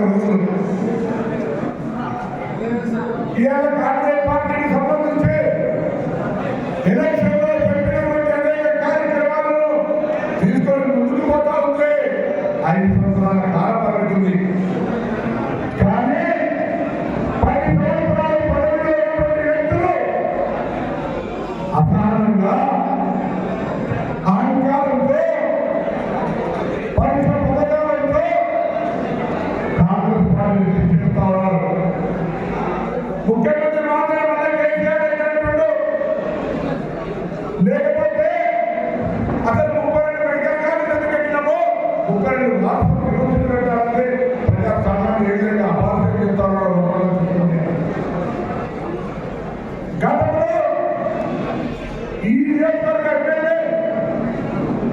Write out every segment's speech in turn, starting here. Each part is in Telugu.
జరుగుతుంది ఇవాళ కాంగ్రెస్ పార్టీకి సంబంధించి ఎలక్షన్ ముఖ్యమంత్రి మాత్రం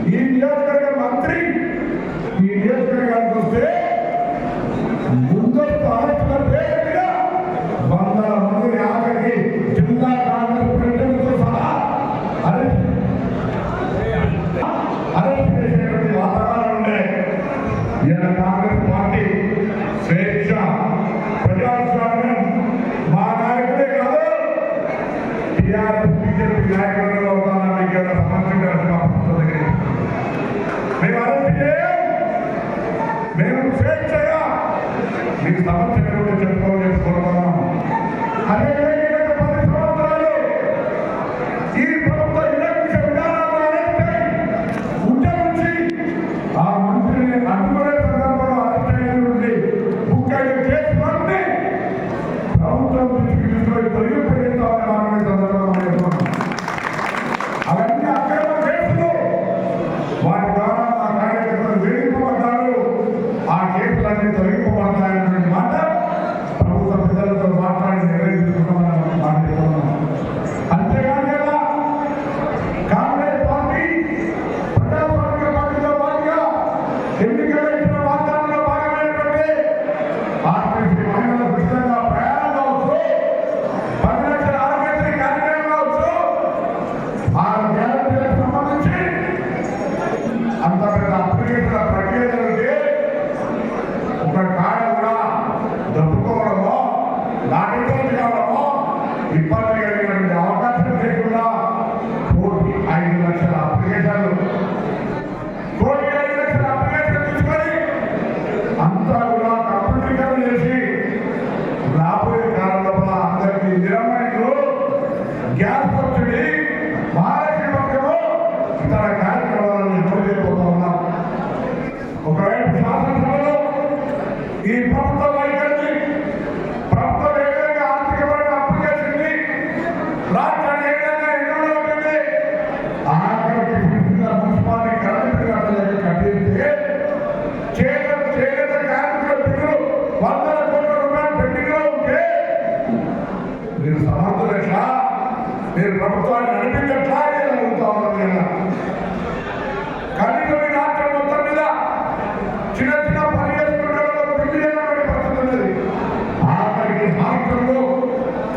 ఈ నియోజకవర్గ మంత్రి ఈ నియోజకవర్గానికి వస్తే మీకు సమస్య కనుక చెప్పుకోవాలి ఎన్నికల మీరు ప్రభుత్వాన్ని నడిపించట్లా నేను అడుగుతా ఉన్నాను నేను. కన్నీటి రాష్ట్రం మొత్తం మీద చిన్న చిన్న పనిచేసుకుంటే పిండి పరిస్థితి ఉన్నది ఆఖరికి రాష్ట్రంలో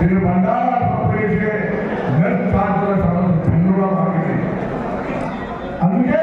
మీరు బండారా సంబంధించిన అందుకే